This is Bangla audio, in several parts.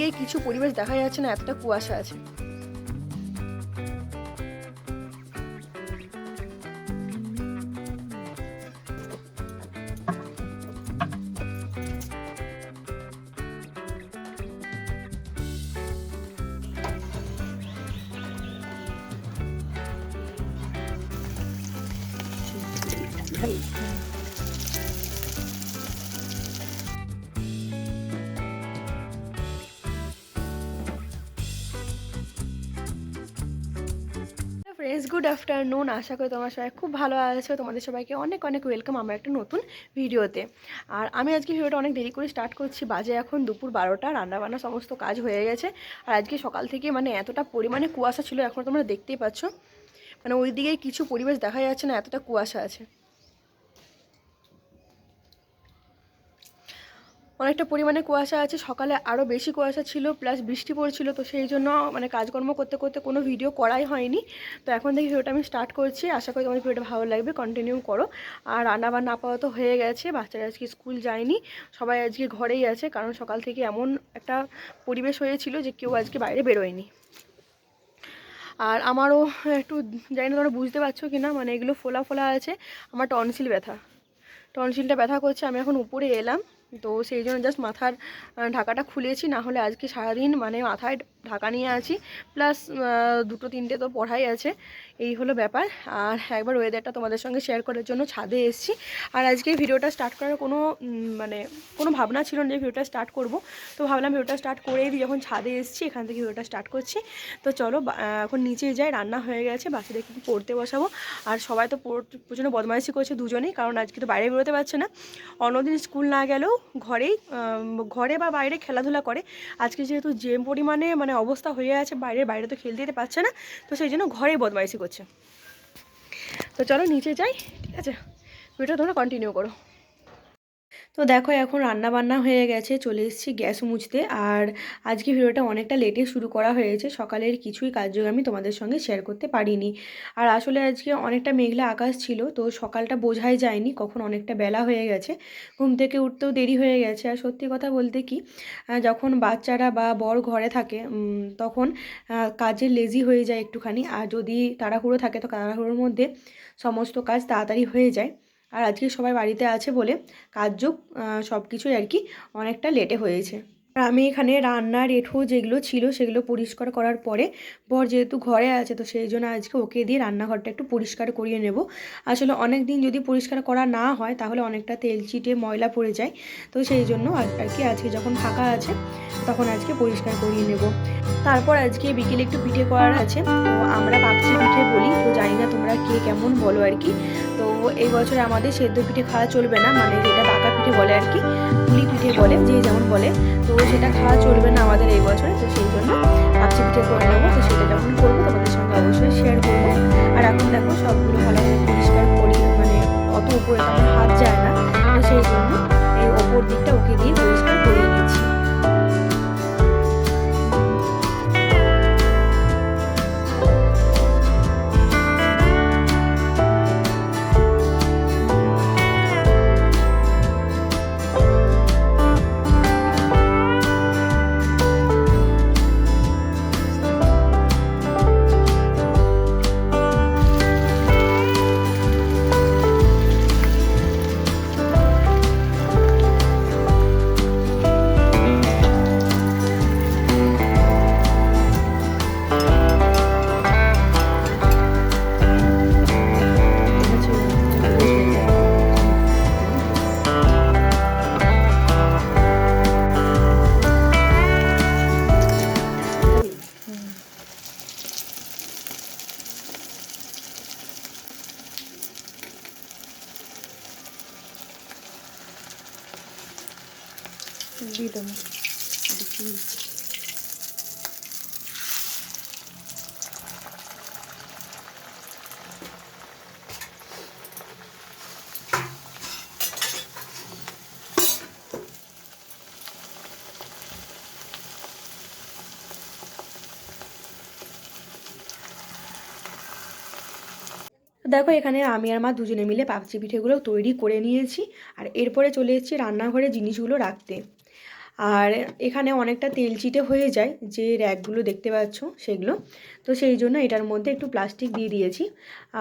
ওইদিকে কিছু পরিবেশ দেখা যাচ্ছে না এতটা কুয়াশা আছে। ফ্রেন্ডস গুড আফটারনুন আশা করি তোমার সবাই খুব ভালো আছে। তোমাদের সবাইকে অনেক অনেক ওয়েলকাম আমার একটা নতুন ভিডিওতে আর আমি আজকে ভিডিওটা অনেক দেরি করে স্টার্ট করছি। বাজে এখন দুপুর বারোটা, রান্নাবান্না সমস্ত কাজ হয়ে গেছে। আর আজকে সকাল থেকে মানে এতটা পরিমাণে কুয়াশা ছিল, এখন তোমরা দেখতেই পাচ্ছ। মানে ওই দিকে কিছু পরিবেশ দেখা যাচ্ছে না, এতটা কুয়াশা আছে। অনেকটা পরিমাণে কুয়াশা আছে, সকালে আরও বেশি কুয়াশা ছিল প্লাস বৃষ্টি পড়ছিল, তো সেই জন্য মানে কাজকর্ম করতে করতে কোনো ভিডিও করাই হয়নি। তো এখন থেকে ভিডিওটা আমি স্টার্ট করছি, আশা করি তোমাদের ভিডিওটা ভালো লাগবে কন্টিনিউ করো। আর রান্না রান্নাবান্না আপাতত হয়ে গেছে, বাচ্চারা আজকে স্কুল যায়নি, সবাই আজকে ঘরেই আছে, কারণ সকাল থেকে এমন একটা পরিবেশ হয়েছিল যে কেউ আজকে বাইরে বেরোয়নি। আর আমারও একটু জানি না তোমরা বুঝতে পারছ কি না মানে এগুলো ফোলা ফোলা আছে, আমার টনসিল ব্যথা। টনসিলটা ব্যথা করছে, আমি এখন উপরে এলাম। তো সেই জন্য জাস্ট মাথার ঢাকাটা খুলেছি না হলে আজকে সারাদিন মানে মাথায় ঢাকা নিয়ে আছি। প্লাস দুটো তিনটে তো পড়াই আছে, এই হলো ব্যাপার। আর একবার ওয়েদারটা তোমাদের সঙ্গে শেয়ার করার জন্য ছাদে এসেছি। আর আজকে ভিডিওটা স্টার্ট করার কোনো মানে কোনো ভাবনা ছিল না যে ভিডিওটা স্টার্ট করব। তো ভাবলাম ভিডিওটা স্টার্ট করেই যখন ছাদে এসেছি, এখান থেকে ভিডিওটা স্টার্ট করছি। তো চলো এখন নিচে যাই, রান্না হয়ে গেছে বাচ্চাদের কিন্তু পড়তে বসাবো। আর সবাই তো পড়- প্রচণ্ড বদমাইশি করছে দুজনেই, কারণ আজকে তো বাইরে বেরোতে পারছে না। অন্যদিন স্কুল না গেলেও ঘরেই ঘরে বা বাইরে খেলাধুলা করে। আজকে যেহেতু যে পরিমাণে মানে অবস্থা হয়ে আছে, বাইরে বাইরে তো খেলতে যেতে পারছে না, তো সেই জন্য ঘরেই বদমাইশি করছে। তো চলো নিচে যাই, ঠিক আছে? ভিডিওটা তোমরা কন্টিনিউ করো। তো দেখো এখন রান্না বান্না হয়ে গেছে, চলে এসেছি গ্যাস মুছতে। আর আজকে ভিডিওটা অনেকটা লেটে শুরু করা হয়েছে, সকালের কিছুই কার্যক্রম আমি তোমাদের সঙ্গে শেয়ার করতে পারিনি। আর আসলে আজকে অনেকটা মেঘলা আকাশ ছিল, তো সকালটা বোঝাই যায়নি, কখন অনেকটা বেলা হয়ে গেছে। ঘুম থেকে উঠতেও দেরি হয়ে গেছে। আর সত্যি কথা বলতে কি যখন বাচ্চারা বা বর ঘরে থাকে তখন কাজে লেজি হয়ে যায় একটুখানি। আর যদি তাড়াহুড়ো থাকে, তো তাড়াহুড়োর মধ্যে সমস্ত কাজ তাড়াতাড়ি হয়ে যায়। আর আজকে সবাই বাড়িতে আছে বলে কাজযোগ সব কিছুই আর কি অনেকটা লেটে হয়েছে। আর আমি এখানে রান্নার এঁঠো যেগুলো ছিল সেগুলো পরিষ্কার করার পরে বর যেহেতু ঘরে আছে তো সেই জন্য আজকে ওকে দিয়ে রান্নাঘরটা একটু পরিষ্কার করিয়ে নেব। আসলে অনেক দিন যদি পরিষ্কার করা না হয় তাহলে অনেকটা তেল চিটে ময়লা পড়ে যায়। তো সেই জন্য আর কি আজকে যখন ফাঁকা আছে তখন আজকে পরিষ্কার করিয়ে নেব। তারপর আজকে বিকেলে একটু পিঠে করার আছে। তো আমরা পাকচি পিঠে কে কেমন বলো আর কি। তো এই বছর আমাদের সেদ্ধ পিঠে খাওয়া চলবে না মানে যেটা পাকা পিঠে বলে আর কি, পুলি পিঠে বলে, যে যেমন বলে। তো সেটা খাওয়া চলবে না আমাদের এই বছরে, তো সেই জন্য পাকচি পিঠে করে নেব, তো সেটা যখন করব তোমাদের সঙ্গে অবশ্যই শেয়ার করব। আর এখন দেখো সবগুলো ভালো পরিষ্কার করি মানে অত উপরে হাত যায় না, তো সেই জন্য দেখি, এখানে আমি আর মা দুজনে মিলে পাকচি পিঠেগুলো তৈরি করে নিয়েছি। আর এরপরে চলে এসেছি রান্নাঘরে জিনিসগুলো রাখতে। আর এখানে অনেকটা তেল চিটে হয়ে যায় যে র্যাকগুলো দেখতে পাচ্ছ সেগুলো। তো সেই জন্য এটার মধ্যে একটু প্লাস্টিক দিয়ে দিয়েছি।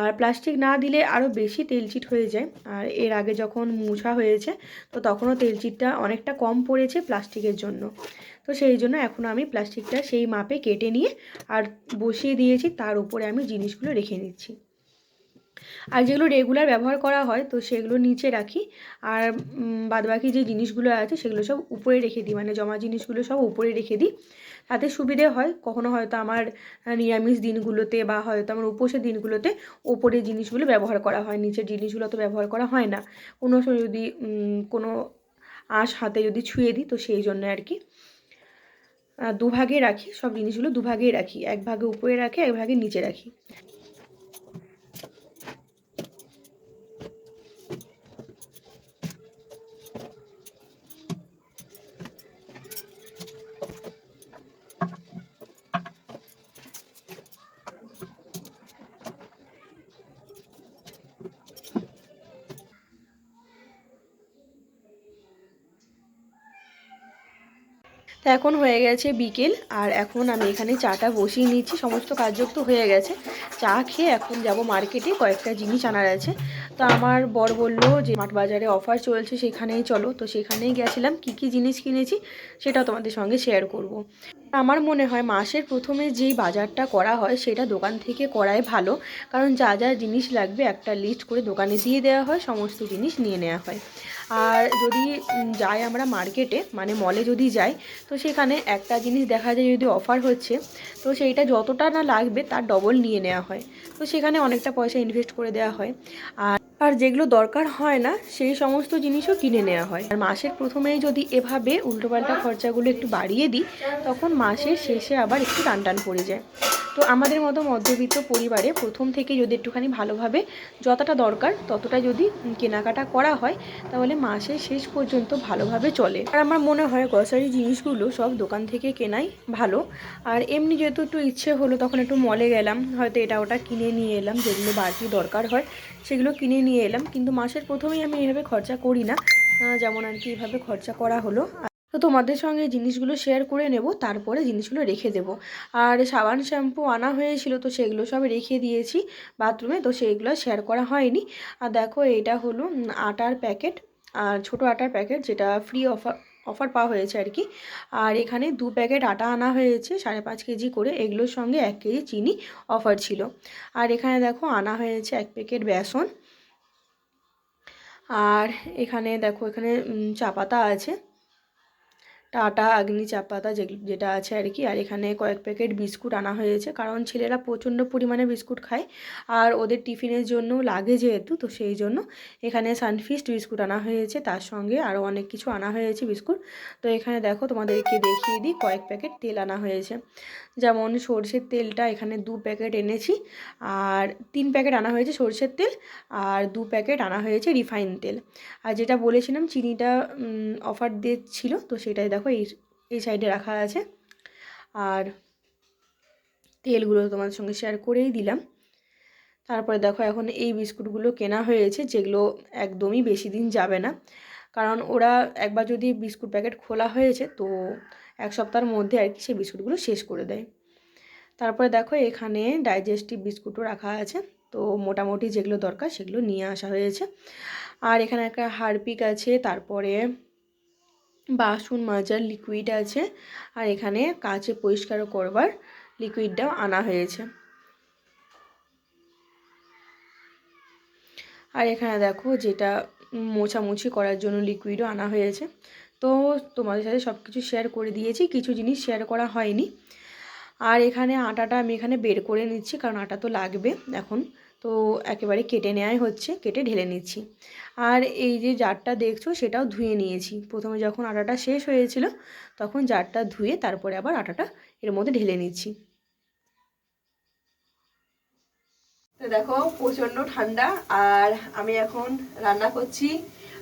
আর প্লাস্টিক না দিলে আরও বেশি তেলচিট হয়ে যায়। আর এর আগে যখন মুছা হয়েছে, তো তখনও তেলচিটটা অনেকটা কম পড়েছে প্লাস্টিকের জন্য। তো সেই জন্য এখন আমি প্লাস্টিকটা সেই মাপে কেটে নিয়ে আর বসিয়ে দিয়েছি, তার উপরে আমি জিনিসগুলো রেখে নিচ্ছি আর যেগুলো রেগুলার ব্যবহার করা হয়, তো সেগুলো নিচে রাখি। আর বাদবাকি যে জিনিসগুলো আছে, সেগুলো সব উপরে রেখে দিই। মানে জমা জিনিসগুলো সব উপরে রেখে দিই। তাতে সুবিধে হয়। কখনো হয়তো আমার নিরামিষ দিনগুলোতে বা হয়তো আমার উপোসের দিনগুলোতে ওপরে জিনিসগুলো ব্যবহার করা হয়। নিচের জিনিসগুলো তো ব্যবহার করা হয় না। কোনো সময় যদি কোনো আঁশ হাতে যদি ছুঁয়ে দিই, তো সেই জন্য আর কি। দুভাগে রাখি। সব জিনিসগুলো দুভাগেই রাখি। এক ভাগে উপরে রাখি এক ভাগে নিচে রাখি। তো এখন হয়ে গেছে বিকেল, আর এখন আমি এখানে চাটা বসিয়ে নিচ্ছি, সমস্ত কার্যক্ত হয়ে গেছে। চা খেয়ে এখন যাব মার্কেটে, কয়েকটা জিনিস আনার আছে। তো আমার বর বলল যে, মাঠ বাজারে অফার চলছে সেখানেই চলো। তো সেখানেই গেছিলাম, কি কি জিনিস কিনেছি সেটাও তোমাদের সঙ্গে শেয়ার করব। আমার মনে হয় মাসের প্রথমে যেই বাজারটা করা হয়, সেটা দোকান থেকে করাই ভালো। কারণ যা যা জিনিস লাগবে, একটা লিস্ট করে দোকানে দিয়ে দেওয়া হয়, সমস্ত জিনিস নিয়ে নেওয়া হয়। আর যদি যাই আমরা মার্কেটে মানে মলে যদি যাই, তো সেখানে একটা জিনিস দেখা যায় যদি অফার হচ্ছে, তো সেইটা যতটা না লাগবে তার ডবল নিয়ে নেওয়া হয়। তো সেখানে অনেকটা পয়সা ইনভেস্ট করে দেওয়া হয়। আর আর যেগুলো দরকার হয় না, সেই সমস্ত জিনিসও কিনে নেওয়া হয়। আর মাসের প্রথমেই যদি এভাবে উল্টোপাল্টা খরচাগুলো একটু বাড়িয়ে দিই, তখন মাসের শেষে আবার একটু টান টান পড়ে যায়। তো আমাদের মতো মধ্যবিত্ত পরিবারে প্রথম থেকে যদি একটুখানি ভালোভাবে যতটা দরকার, ততটা যদি কেনাকাটা করা হয়, তাহলে মাসের শেষ পর্যন্ত ভালোভাবে চলে। আর আমার মনে হয় গ্রসারি জিনিসগুলো সব দোকান থেকে কেনাই ভালো। আর এমনি যেহেতু একটু ইচ্ছে হলো, তখন একটু মলে গেলাম। হয়তো এটা ওটা কিনে নিয়ে এলাম, যেগুলো বাড়তি দরকার হয়, সেগুলো কিনে নিয়ে এলাম। কিন্তু মাসের প্রথমেই আমি এভাবে খরচা করি না। যেমন আর কি এভাবে খরচা করা হলো। তো তোমাদের সঙ্গে জিনিসগুলো শেয়ার করে নেব, তারপরে জিনিসগুলো রেখে দেব। আর সাবান শ্যাম্পু আনা হয়েছিল, তো সেগুলো সব রেখে দিয়েছি বাথরুমে, তো সেইগুলো শেয়ার করা হয়নি। আর দেখো, এটা হলো আটার প্যাকেট আর ছোটো আটার প্যাকেট যেটা ফ্রি অফার অফার পাওয়া হয়েছে আর কি আর এখানে দু প্যাকেট আটা আনা হয়েছে, সাড়ে পাঁচ কেজি করে। এগুলোর সঙ্গে এক কেজি চিনি অফার ছিল। আর এখানে দেখো আনা হয়েছে এক প্যাকেট বেসন। আর এখানে দেখো, এখানে চা পাতা আছে। টাটা, আগ্নি চা পাতা যেটা আছে আর কি। আর এখানে কয়েক প্যাকেট বিস্কুট আনা হয়েছে, কারণ ছেলেরা প্রচণ্ড পরিমাণে বিস্কুট খায়। আর ওদের টিফিনের জন্য লাগে যেহেতু, তো সেই জন্য এখানে সানফিস্ট বিস্কুট আনা হয়েছে। তার সঙ্গে আরও অনেক কিছু আনা হয়েছে বিস্কুট। তো এখানে দেখো, তোমাদেরকে দেখিয়ে দিই, কয়েক প্যাকেট তেল আনা হয়েছে। যেমন সর্ষের তেলটা এখানে দু প্যাকেট এনেছি, আর তিন প্যাকেট আনা হয়েছে সর্ষের তেল, আর দু প্যাকেট আনা হয়েছে রিফাইন তেল। আর যেটা বলেছিলাম, চিনিটা অফার দিচ্ছিল তো সেটাই দেখো এই এই সাইডে রাখা আছে। আর তেলগুলো তোমাদের সঙ্গে শেয়ার করেই দিলাম। তারপরে দেখো এখন এই বিস্কুটগুলো কেনা হয়েছে, যেগুলো একদমই বেশি দিন যাবে না। কারণ ওরা একবার যদি বিস্কুট প্যাকেট খোলা হয়েছে, তো এক সপ্তাহের মধ্যে আর কি সেই বিস্কুটগুলো শেষ করে দেয়। তারপরে দেখো এখানে ডাইজেস্টিভ বিস্কুটও রাখা আছে। তো মোটামুটি যেগুলো দরকার সেগুলো নিয়ে আসা হয়েছে। আর এখানে একটা হারপিক আছে, তারপরে বাসন মাজার লিকুইড আছে আর এখানে কাচে পরিষ্কার করবার লিকুইডটাও আনা হয়েছে। আর এখানে দেখো যেটা মোছামুছি করার জন্য লিকুইডও আনা হয়েছে। তো তোমাদের সাথে সব কিছু শেয়ার করে দিয়েছি, কিছু জিনিস শেয়ার করা হয়নি। আর এখানে আটাটা আমি এখানে বের করে নিচ্ছি, কারণ আটা তো লাগবে এখন। তো একেবারে কেটে নেওয়াই হচ্ছে, কেটে ঢেলে নিচ্ছি। আর এই যে জারটা দেখছ সেটাও ধুয়ে নিয়েছি। প্রথমে যখন আটাটা শেষ হয়েছিল, তখন জারটা ধুয়ে তারপরে আবার আটাটা এর মধ্যে ঢেলে নিচ্ছি। তো দেখো প্রচণ্ড ঠান্ডা, আর আমি এখন রান্না করছি,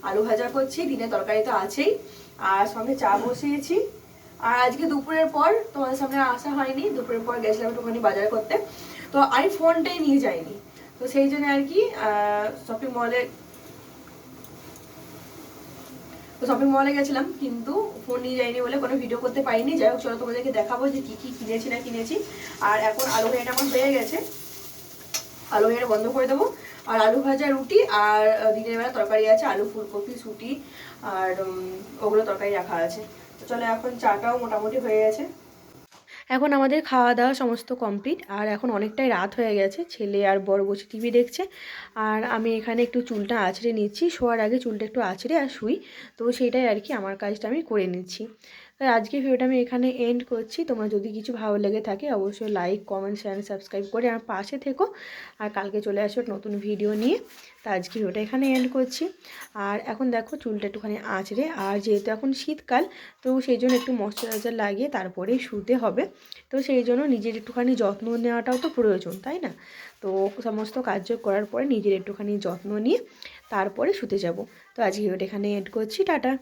আলু ভাজা করছি দিনে তরকারি তো আছেই, আর সঙ্গে চা বসিয়েছি। আর আজকে দুপুরের পর তোমাদের সামনে আসা হয়নি, দুপুরের পর গেছিলাম একটুখানি বাজার করতে। তো আমি ফোনটাই নিয়ে যাইনি। তো সেই জন্য আর কি শপিং মলে তো শপিং মলে গেছিলাম, কিন্তু ফোন নিয়ে যাইনি বলে কোনো ভিডিও করতে পারিনি। যাই হোক, চলো তোমাদেরকে দেখাবো যে কী কী কিনেছি না কিনেছি। আর এখন আলু ভাজাটা আমার হয়ে গেছে। আলু ভাজাটা বন্ধ করে দেবো। আর আলু ভাজা রুটি আর দিনের বেলা তরকারি আছে, আলু ফুলকপি, ছুটি, আর ওগুলো তরকারি রাখা আছে। তো চলো এখন চাটাও মোটামুটি হয়ে গেছে। এখন আমাদের খাওয়া দাওয়া সমস্ত কমপ্লিট আর এখন অনেকটাই রাত হয়ে গেছে, ছেলে আর বড় বসে টিভি দেখছে, আর আমি এখানে একটু চুলটা আঁচড়ে নিচ্ছি, শোয়ার আগে চুলটা একটু আঁচড়ে আর শুই, তো সেটাই আর কি আমার কাজটা আমি করে নিচ্ছি। তাই আজকে ভিডিওটা আমি এখানে এন্ড করছি। তোমার যদি কিছু ভালো লেগে থাকে, অবশ্যই লাইক কমেন্ট শেয়ার সাবস্ক্রাইব করে আমার পাশে থেকো। আর কালকে চলে আসো নতুন ভিডিও নিয়ে। তা আজকে ভিডিওটা এখানে এন্ড করছি। আর এখন দেখো চুলটা একটুখানি আঁচড়ে। আর যেহেতু এখন শীতকাল, তো সেই জন্য একটু ময়শ্চারাইজার লাগিয়ে তারপরেই শুতে হবে। তো সেই জন্য নিজের একটুখানি যত্ন নেওয়াটাও তো প্রয়োজন, তাই না? তো সমস্ত কার্য করার পরে নিজের একটুখানি যত্ন নিয়ে তারপরে শুতে যাব। তো আজকে ভিডিওটা এখানে এন্ড করছি। টাটা!